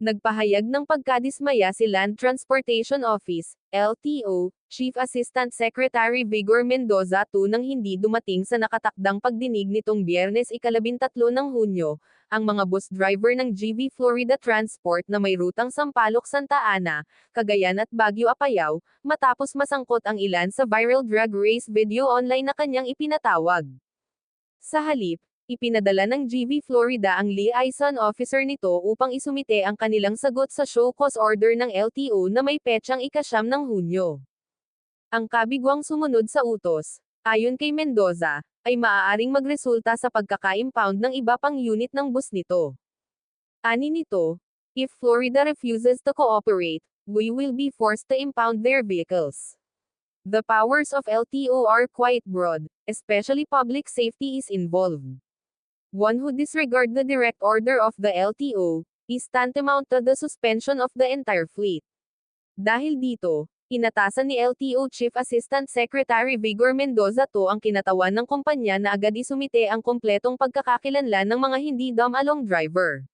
Nagpahayag ng pagkadismaya si Land Transportation Office, LTO, Chief Assistant Secretary Vigor Mendoza II nang hindi dumating sa nakatakdang pagdinig nitong biyernes ikalabintatlo ng Hunyo, ang mga bus driver ng GV Florida Transport na may rutang Sampaloc Santa Ana, Cagayan at Baguio Apayao, matapos masangkot ang ilan sa viral drag race video online na kanyang ipinatawag. Sa halip, ipinadala ng GV Florida ang liaison officer nito upang isumite ang kanilang sagot sa show cause order ng LTO na may petsang ikasyam ng Hunyo. Ang kabigwang sumunod sa utos, ayon kay Mendoza, ay maaaring magresulta sa pagkaka-impound ng iba pang unit ng bus nito. Ani nito, if Florida refuses to cooperate, we will be forced to impound their vehicles. The powers of LTO are quite broad, especially public safety is involved. One who disregard the direct order of the LTO, is tantamount to the suspension of the entire fleet. Dahil dito, inatasan ni LTO Chief Assistant Secretary Vigor Mendoza to ang kinatawan ng kumpanya na agad isumite ang kompletong pagkakakilanlan ng mga hindi dumb-along driver.